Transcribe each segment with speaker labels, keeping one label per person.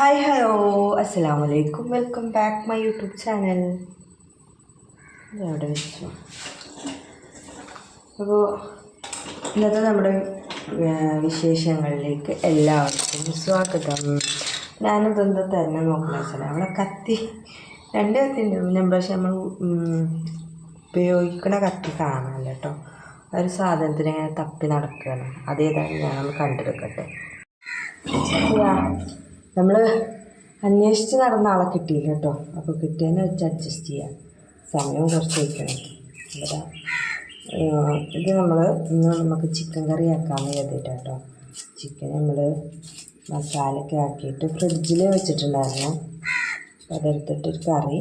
Speaker 1: Hi hello അസ്സാം വലൈക്കും welcome back my YouTube channel അവിടെ വെച്ചു. അപ്പോൾ ഇന്നത്തെ നമ്മുടെ വിശേഷങ്ങളിലേക്ക് എല്ലാവർക്കും സ്വാഗതം. ഞാനിതെന്താ തന്നെ നോക്കുന്ന വെച്ചാൽ കത്തി രണ്ട് കത്തി ഉണ്ട് പിന്നെ പക്ഷെ നമ്മൾ ഉപയോഗിക്കണ കത്തി കാണാമല്ലോ കേട്ടോ. ഒരു സാധനത്തിന് ഇങ്ങനെ തപ്പി നടക്കുകയാണ്. അതേതാണ് ഞാനൊന്ന് കണ്ടെടുക്കട്ടെ. നമ്മൾ അന്വേഷിച്ച് നടന്ന ആളെ കിട്ടിയില്ല കേട്ടോ. അപ്പോൾ കിട്ടിയതിനെ വെച്ച് അഡ്ജസ്റ്റ് ചെയ്യാം. സമയം കുറച്ച് വയ്ക്കണം. ഇവിടെ ഇത് നമ്മൾ ഇന്ന് നമുക്ക് ചിക്കൻ കറി ആക്കാമെന്ന് കരുതിയിട്ട് കേട്ടോ. ചിക്കൻ നമ്മൾ മസാലയൊക്കെ ആക്കിയിട്ട് ഫ്രിഡ്ജിൽ വെച്ചിട്ടുണ്ടായിരുന്നു. അതെടുത്തിട്ടൊരു കറി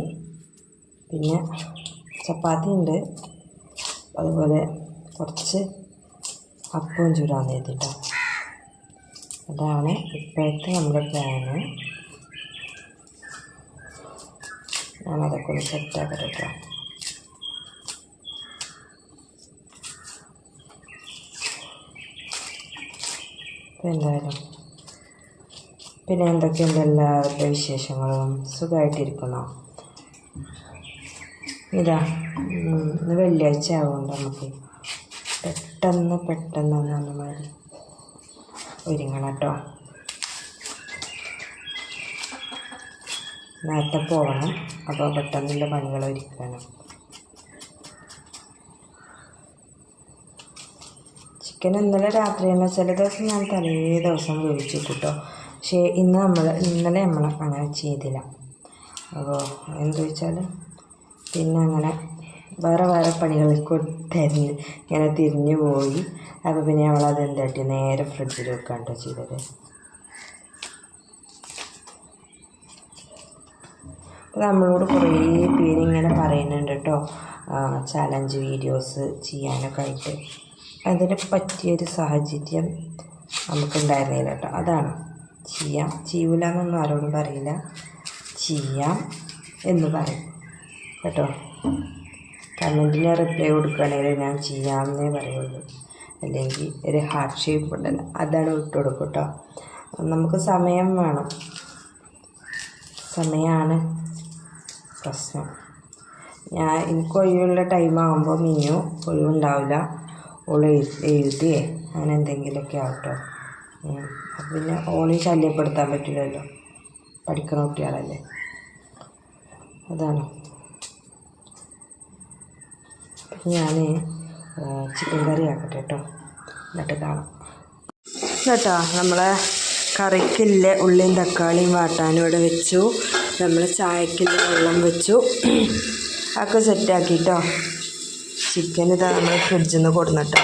Speaker 1: പിന്നെ ചപ്പാത്തി ഉണ്ട്. അതുപോലെ കുറച്ച് അപ്പവും ചൂടാന്ന് കരുതിയിട്ടോ. അതാണ് ഇപ്പോഴത്തെ നമ്മുടെ പ്ലാന് ഞാനതൊക്കെ ഒന്ന് സെറ്റാക്കട്ടെ കേട്ടോ അപ്പോൾ എന്തായാലും പിന്നെ എന്തൊക്കെയുണ്ട് എല്ലാവരുടെ വിശേഷങ്ങളും? സുഖമായിട്ടിരിക്കണോ ഇതാ ഇന്ന് വെള്ളിയാഴ്ച ആവുകൊണ്ട് നമുക്ക്. പെട്ടെന്ന് പെട്ടെന്ന് പറഞ്ഞ ഒരുങ്ങണം കേട്ടോ. നേരത്തെ പോകണം. അപ്പോൾ പെട്ടെന്നുള്ള പണികൾ ഒരുക്കണം. ചിക്കൻ ഇന്നലെ രാത്രി തന്നെ ചില ദിവസം ഞാൻ തലേ ദിവസം വേവിച്ചിട്ടു കേട്ടോ പക്ഷേ ഇന്ന് നമ്മൾ ഇന്നലെ നമ്മൾ അങ്ങനെ ചെയ്തില്ല. അപ്പോൾ എന്താ വെച്ചാൽ പിന്നെ അങ്ങനെ വേറെ വേറെ പണികൾക്ക് തിരിഞ്ഞ് ഇങ്ങനെ തിരിഞ്ഞു പോയി. അപ്പോൾ പിന്നെ അവളത് എന്താട്ടി? നേരെ ഫ്രിഡ്ജിൽ വെക്കാൻ ചെയ്തത്. നമ്മളോട് കുറേ പേര് ഇങ്ങനെ പറയുന്നുണ്ട് കേട്ടോ ചലഞ്ച് വീഡിയോസ് ചെയ്യാനൊക്കെ ആയിട്ട്. അതിന് പറ്റിയൊരു സാഹചര്യം നമുക്കുണ്ടായിരുന്നില്ല കേട്ടോ അതാണ്. ചെയ്യാം. ചെയ്യൂല എന്നൊന്നും ആരോടും പറയില്ല. ചെയ്യാം എന്ന് പറയും. കേട്ടോ? കമന്റിന് റിപ്ലൈ കൊടുക്കുകയാണെങ്കിൽ ഞാൻ ചെയ്യാമെന്നേ പറയുള്ളൂ. അല്ലെങ്കിൽ ഒരു ഹാർട്ട് ഷേപ്പ് ഉണ്ടല്ലോ അതാണ് വിട്ട് കൊടുക്കും കേട്ടോ നമുക്ക് സമയം വേണം. സമയമാണ് പ്രശ്നം. ഞാൻ എനിക്ക് ഒഴിവുള്ള ടൈം ആകുമ്പോൾ മിന്നു ഒഴിവുണ്ടാവില്ല. ഓൾ എഴുതിയേ. അങ്ങനെ എന്തെങ്കിലുമൊക്കെ ആവട്ടോ. പിന്നെ ഓളെ ശല്യപ്പെടുത്താൻ പറ്റില്ലല്ലോ. പഠിക്കുന്ന കുട്ടികളല്ലേ. അതാണ്. ഞാൻ ചിക്കൻ കറി ആക്കട്ടെ കേട്ടോ എന്നിട്ട് കാണാം. കേട്ടോ നമ്മളെ കറിക്കില്ല ഉള്ളിയും തക്കാളിയും വാട്ടാനും ഇവിടെ വെച്ചു. നമ്മൾ ചായക്കില്ല വെള്ളം വെച്ചു. ഒക്കെ സെറ്റാക്കിട്ടോ. ചിക്കൻ ഇതാ നമ്മൾ ഫ്രിഡ്ജിൽ നിന്ന് കൊടുന്നിട്ടോ.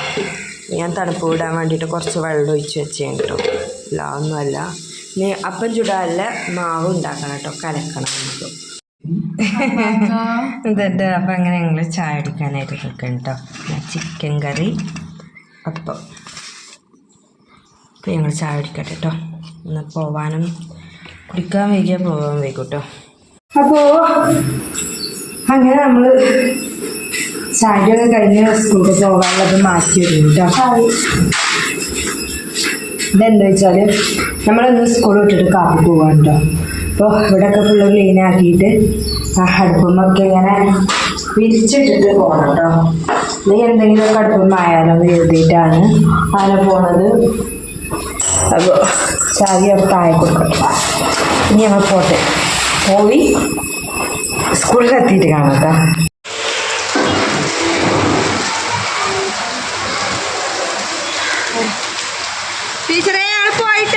Speaker 1: ഞാൻ തണുപ്പ് വിടാൻ വേണ്ടിയിട്ട് കുറച്ച് വെള്ളം ഒഴിച്ച് വെച്ചേണ് കേട്ടോ ഇല്ല ഒന്നുമല്ല. ഇനി അപ്പം ചുടാല്ല മാവ് ഉണ്ടാക്കണം കേട്ടോ കലക്കണം നമുക്ക്. എന്നിട്ട് അപ്പം അങ്ങനെ ഞങ്ങൾ ചായ അടിക്കാനായിട്ട് നിൽക്കണം കേട്ടോ. ചിക്കൻ കറി അപ്പം അപ്പം ഞങ്ങൾ ചായ അടിക്കട്ടെ കേട്ടോ. ഒന്ന് പോവാനും കുടിക്കാൻ വൈകിയാൽ പോകാൻ വൈകും കേട്ടോ. അപ്പോൾ അങ്ങനെ നമ്മൾ ചായയൊക്കെ കഴിഞ്ഞ് സ്കൂളിൽ പോകാനുള്ളത് മാറ്റി വരും കേട്ടോ. ഇതെന്താ വെച്ചാൽ നമ്മളിന്ന് സ്കൂൾ വിട്ടിട്ട് കാപ്പി പോകാൻ കേട്ടോ. അപ്പോൾ ഇവിടെയൊക്കെ ഫുള്ള് ക്ലീൻ ആക്കിയിട്ട് അടുപ്പമൊക്കെ ഇങ്ങനെ വിരിച്ചിട്ടിട്ട് പോകണം കേട്ടോ നീ എന്തെങ്കിലുമൊക്കെ അടുപ്പമായാലോ എഴുതിയിട്ടാണ് അങ്ങനെ പോണത്. അപ്പോൾ ചാവിയൊക്കെ താഴെ കൊടുക്കട്ടെ. ഇനി ഞങ്ങൾ പോട്ടെ. പോയി സ്കൂളിൽ എത്തിയിട്ട് കാണാം കേട്ടോ ടീച്ചറെ ആൾ പോയിട്ടാ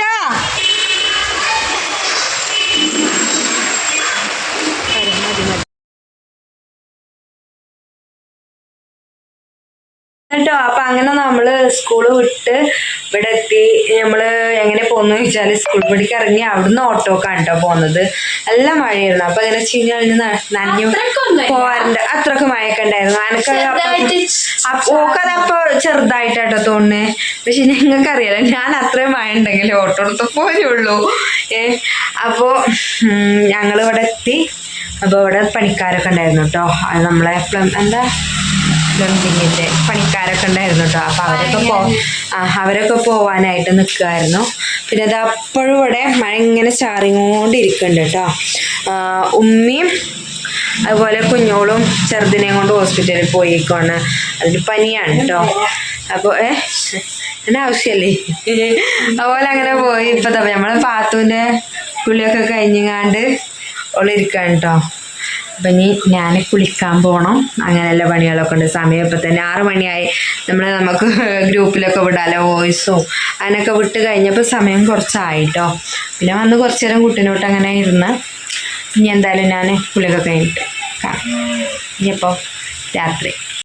Speaker 1: കേട്ടോ അപ്പൊ അങ്ങനെ നമ്മൾ സ്കൂൾ വിട്ട് ഇവിടെ എത്തി നമ്മൾ എങ്ങനെ പോന്നു ചോദിച്ചാൽ സ്കൂൾ പിടിക്ക് ഇറങ്ങി അവിടുന്ന് ഓട്ടോക്കാണ് കേട്ടോ പോന്നത്. എല്ലാം മഴയായിരുന്നു. അപ്പൊ ഇങ്ങനെ ചിഞ്ഞളിഞ്ഞ് നനഞ്ഞു പോവാറുണ്ട്. അത്രയ്ക്ക് മഴയൊക്കെ ഉണ്ടായിരുന്നു. അനക്ക് അപ്പൊ ചെറുതായിട്ടാട്ടോ തോന്നുന്നേ. പക്ഷെ ഞങ്ങൾക്ക് അറിയാലോ ഞാൻ അത്രയും മഴ ഉണ്ടെങ്കിൽ ഓട്ടോ എടുത്ത പോലെയുള്ളൂ ഏ അപ്പോ ഞങ്ങൾ ഇവിടെ എത്തി. അപ്പൊ ഇവിടെ പണിക്കാരൊക്കെ ഉണ്ടായിരുന്നു കേട്ടോ നമ്മളെ എന്താ? പ്ലംബിങ്ങിന്റെ പണിക്കാരൊക്കെ ഉണ്ടായിരുന്നു കേട്ടോ അപ്പോൾ അവരൊക്കെ പോ അവരൊക്കെ പോവാനായിട്ട് നിൽക്കുമായിരുന്നു പിന്നെ അത് അപ്പോഴും ഇവിടെ മഴ ഇങ്ങനെ ചാറിങ്ങോണ്ടിരിക്കുന്നുണ്ട് കേട്ടോ ഉമ്മയും അതുപോലെ കുഞ്ഞോളും ചെറുതിനെയും കൊണ്ട് ഹോസ്പിറ്റലിൽ പോയിക്കോണ്. അതൊരു പനിയാണ് കേട്ടോ അപ്പോൾ ഏ എന്നാ ആവശ്യമല്ലേ അതുപോലെ അങ്ങനെ പോയി. ഇപ്പം നമ്മളെ പാത്തുവിന്റെ കുളിയൊക്കെ കഴിഞ്ഞങ്ങാണ്ട് ഒളിരിക്കാണ് കേട്ടോ അപ്പം ഇനി ഞാൻ കുളിക്കാൻ പോകണം അങ്ങനെയുള്ള പണികളൊക്കെ ഉണ്ട്. സമയം ഇപ്പം തന്നെ ആറ് മണിയായി. നമ്മൾ നമുക്ക് ഗ്രൂപ്പിലൊക്കെ വിടാലോ വോയിസും അതിനൊക്കെ വിട്ട് കഴിഞ്ഞപ്പോൾ സമയം കുറച്ചായിട്ടോ. പിന്നെ വന്ന് കുറച്ച് നേരം കുട്ടിനോട്ട് അങ്ങനെ ഇരുന്ന് ഇനി എന്തായാലും ഞാൻ കുളിയൊക്കെ കഴിഞ്ഞിട്ട് കാണാം. ഇനിയിപ്പോൾ രാത്രി.